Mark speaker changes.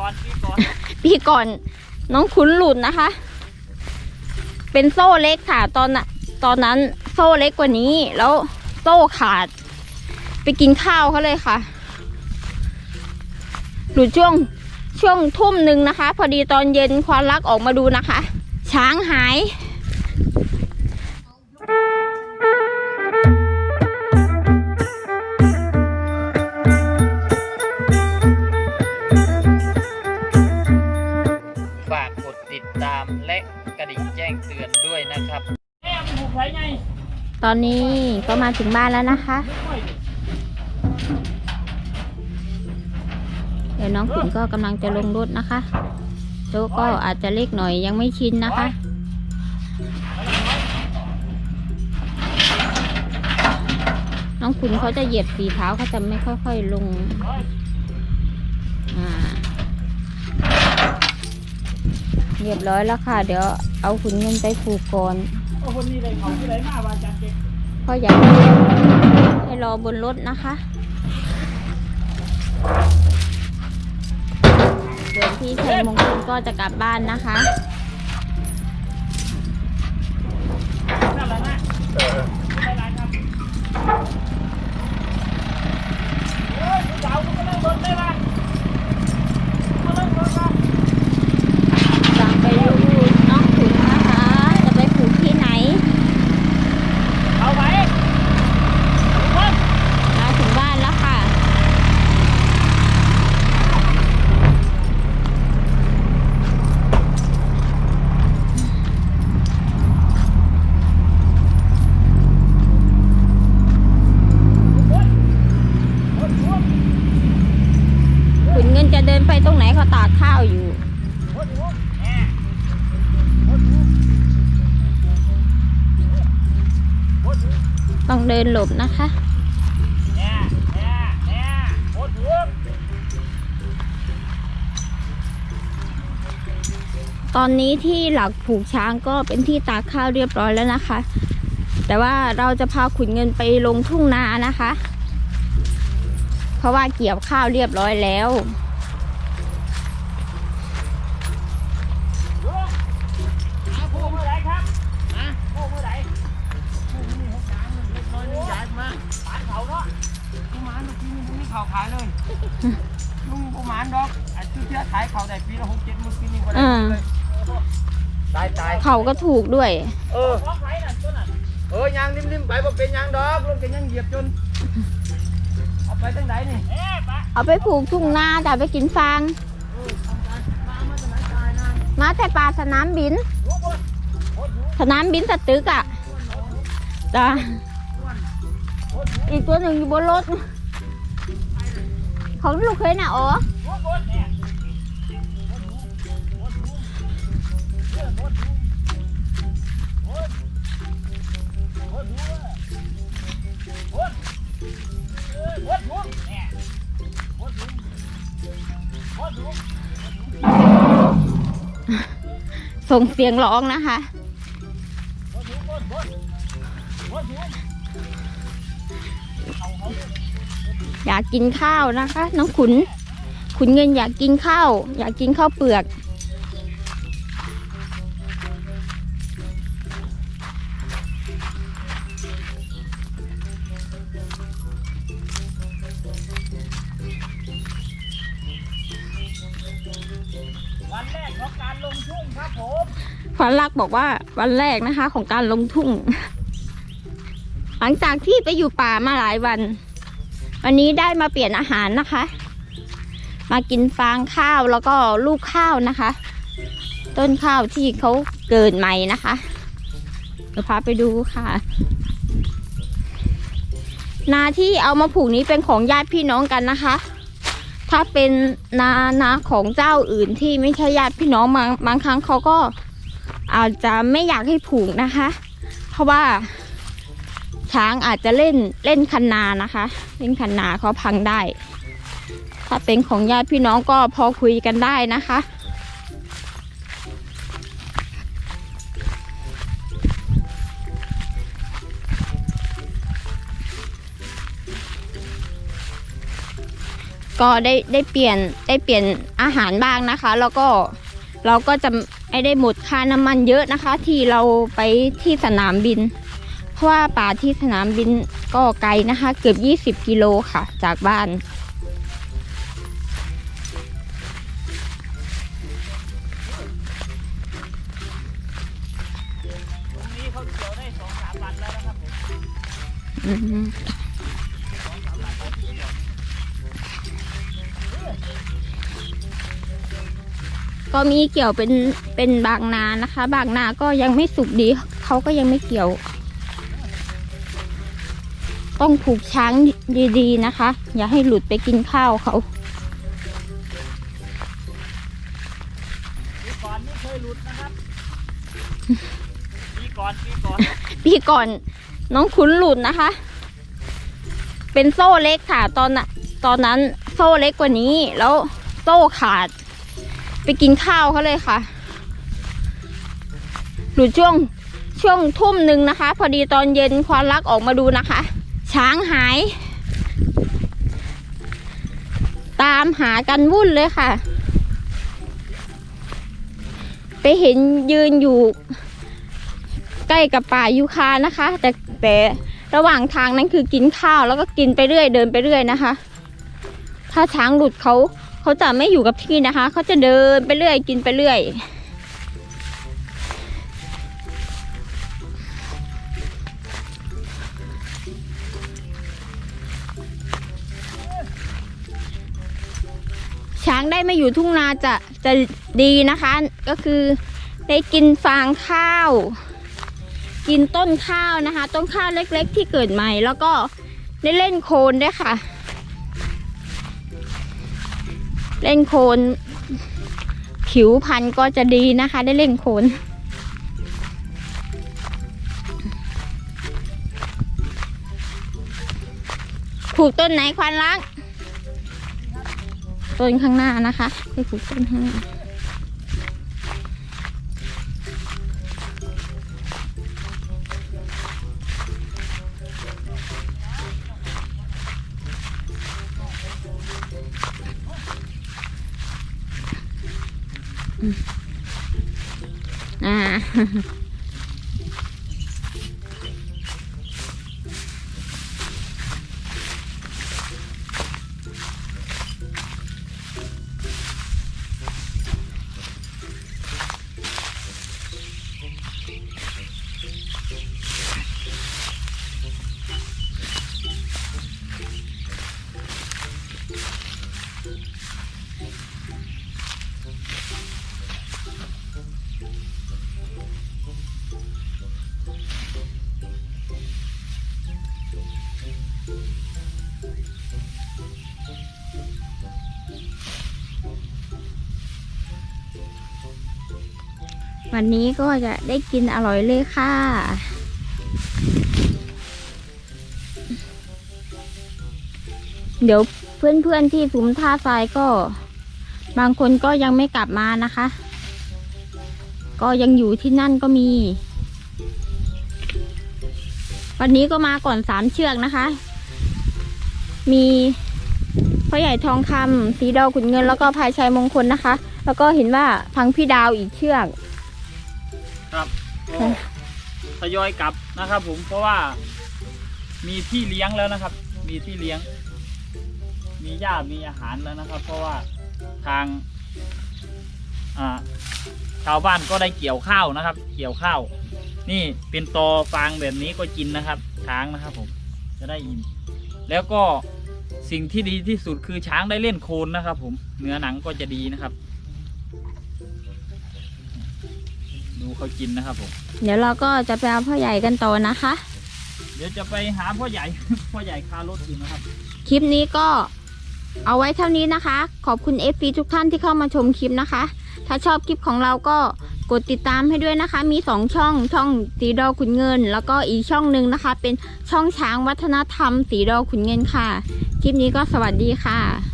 Speaker 1: ก่อนปีก่อน
Speaker 2: ปีก่อนน้องขุนหลุดนะคะ เป็นโซ่เล็กค่ะตอนน่ะตอนนั้นโซ่เล็กกว่านี้ แล้วโซ่ขาด ไปกินข้าวเขาเลยค่ะ หลุดช่วงช่วงทุ่มหนึ่งนะคะ พอดีตอนเย็นควานลักออกมาดูนะคะ ช้างหาย
Speaker 1: ตอนนี้ก็
Speaker 2: มาถึงบ้านแล้วนะคะ เดี๋ยวน้องขุนก็กำลังจะลงรถนะคะโต๊ะก็อาจจะเล็กหน่อยยังไม่ชินนะคะ น้องขุนเขาจะเหยียบสีเท้าเขาจะไม่ค่อยๆลงอ่าเรียบร้อยแล้วค่ะ เดี๋ยวเอาขุนเงินไปผูกก่อน
Speaker 1: โอ้คนนี้เลยเขาที่ไหนมาว่าจันเด็ก
Speaker 2: เพราะอยากให้ให้รอบนรถนะคะเดี๋ยวพี่ชัยมงคลก็จะกลับบ้านนะคะ ต้องเดินหลบนะคะตอนนี้ที่หลักผูกช้างก็เป็นที่ตากข้าวเรียบร้อยแล้วนะคะ แต่ว่าเราจะพาขุนเงินไปลงทุ่งนานะคะ เพราะว่าเกี่ยวข้าวเรียบร้อยแล้ว
Speaker 1: เขาขายเลยลุงประมาณดอกไอ้ชุดที่ขายเขาได้ปีละหกเจ็ดหมื่นปีนี้ก็ได้
Speaker 2: อ่า
Speaker 1: เลยตายตาย
Speaker 2: เขาก็ถูกด้วย
Speaker 1: เออเออยางริมๆไปบ่เป็นยางดอกรถก็ยังเหยียบจนเอาไปทางไหนนี่
Speaker 2: เอาไปผูกทุ่งนาจะไปกินฟางมาแต่ป่าสนามบิน สนามบินสตึกอะ่ะจ้าอีกตัวหนึ่งอยู่บนรถ ของลูกเคยน่ะอ๋อส่งเสียงร้องนะคะ อยากกินข้าวนะคะ น้องขุน ขุนเงินอยากกินข้าว อยากกินข้าวเปลือก
Speaker 1: วันแรกของการลงทุ่งครับผม
Speaker 2: ขวัญรักบอกว่าวันแรกนะคะ ของการลงทุ่ง หลังจากที่ไปอยู่ป่ามาหลายวัน วันนี้ได้มาเปลี่ยนอาหารนะคะ มากินฟางข้าวแล้วก็ลูกข้าวนะคะ ต้นข้าวที่เขาเกิดใหม่นะคะเดี๋ยวพาไปดูค่ะ นาที่เอามาผูกนี้เป็นของญาติพี่น้องกันนะคะ ถ้าเป็นนานาของเจ้าอื่นที่ไม่ใช่ญาติพี่น้องบางบางครั้งเขาก็อาจจะไม่อยากให้ผูกนะคะ เพราะว่า ช้างอาจจะเล่นเล่นคันนานะคะ เล่นคันนาเขาพังได้ ถ้าเป็นของญาติพี่น้องก็พอคุยกันได้นะคะก็ได้ได้เปลี่ยนได้เปลี่ยนอาหารบ้างนะคะ แล้วก็เราก็จะไม่ได้หมดค่าน้ำมันเยอะนะคะ ที่เราไปที่สนามบิน ราะว่าป่าที่สนามบินก็ไกลนะคะ เกือบ 20 กิโลค่ะ จากบ้าน
Speaker 1: ตรงนี้เขาเกี่ยวได้สองสามวันแล้วนะครับผม
Speaker 2: อืมก็มีเกี่ยวเป็นเป็นบางนานะคะ บางนาก็ยังไม่สุกดี เขาก็ยังไม่เกี่ยว ต้องผูกช้างดีๆนะคะ อย่าให้หลุดไปกินข้าวเขา
Speaker 1: ปีก่อนไม่เคยหลุดนะครับปีก่อนปีก่อน
Speaker 2: ปีก่อนน้องขุนหลุดนะคะ เป็นโซ่เล็กค่ะตอนน่ะตอนนั้นโซ่เล็กกว่านี้ แล้วโซ่ขาด ไปกินข้าวเขาเลยค่ะ หลุดช่วงช่วงทุ่มหนึ่งนะคะ พอดีตอนเย็นควานลักออกมาดูนะคะ ช้างหาย ตามหากันวุ่นเลยค่ะ ไปเห็นยืนอยู่ ใกล้กับป่ายูคานะคะ แต่แต่ระหว่างทางนั้นคือกินข้าวแล้วก็กินไปเรื่อยเดินไปเรื่อยนะคะ ถ้าช้างหลุดเขาเขาจะไม่อยู่กับที่นะคะ เขาจะเดินไปเรื่อยกินไปเรื่อย ช้างได้มาอยู่ทุ่งนาจะจะดีนะคะ ก็คือได้กินฟางข้าว กินต้นข้าวนะคะ ต้นข้าวเล็กๆ ที่เกิดใหม่ แล้วก็ได้เล่นโคลนด้วยค่ะ เล่นโคลนผิวพันธุ์ก็จะดีนะคะ ได้เล่นโคลนผูกต้นไหนควานล้าง ต้นข้างหน้านะคะไปผูกต้นข้างหน้าอ่า วันนี้ก็จะได้กินอร่อยเลยค่ะ เดี๋ยวเพื่อนๆที่สุมท่าทรายก็ บางคนก็ยังไม่กลับมานะคะ ก็ยังอยู่ที่นั่นก็มี วันนี้ก็มาก่อนสามเชือกนะคะ มีพ่อใหญ่ทองคำสีดาวขุนเงินแล้วก็พายชัยมงคลนะคะ แล้วก็เห็นว่าพังพี่ดาวอีกเชือก
Speaker 1: ครับก็ทยอยกลับนะครับผมเพราะว่ามีที่เลี้ยงแล้วนะครับ มีที่เลี้ยง มีหญ้ามีอาหารแล้วนะครับ เพราะว่าทางอ่าชาวบ้านก็ได้เกี่ยวข้าวนะครับ เกี่ยวข้าว นี่เป็นตอฟางแบบนี้ก็กินนะครับช้างนะครับผมจะได้อิ่มแล้วก็สิ่งที่ดีที่สุดคือช้างได้เล่นโคลนนะครับ ผมเนื้อหนังก็จะดีนะครับ ดูเขากินนะครับผม
Speaker 2: เดี๋ยวเราก็จะไปเอาพ่อใหญ่กันต่อนะคะ
Speaker 1: เดี๋ยวจะไปหาพ่อใหญ่ พ่อใหญ่คารถอยู่นะครับ
Speaker 2: คลิปนี้ก็เอาไว้เท่านี้นะคะ ขอบคุณ f อทุกท่านที่เข้ามาชมคลิปนะคะ ถ้าชอบคลิปของเราก็กดติดตามให้ด้วยนะคะ มี2ช่อง ช่องสีดอขุนเงิน แล้วก็อีกช่องหนึ่งนะคะ เป็นช่องช้างวัฒนธรรมสีดอขุนเงินค่ะ คลิปนี้ก็สวัสดีค่ะ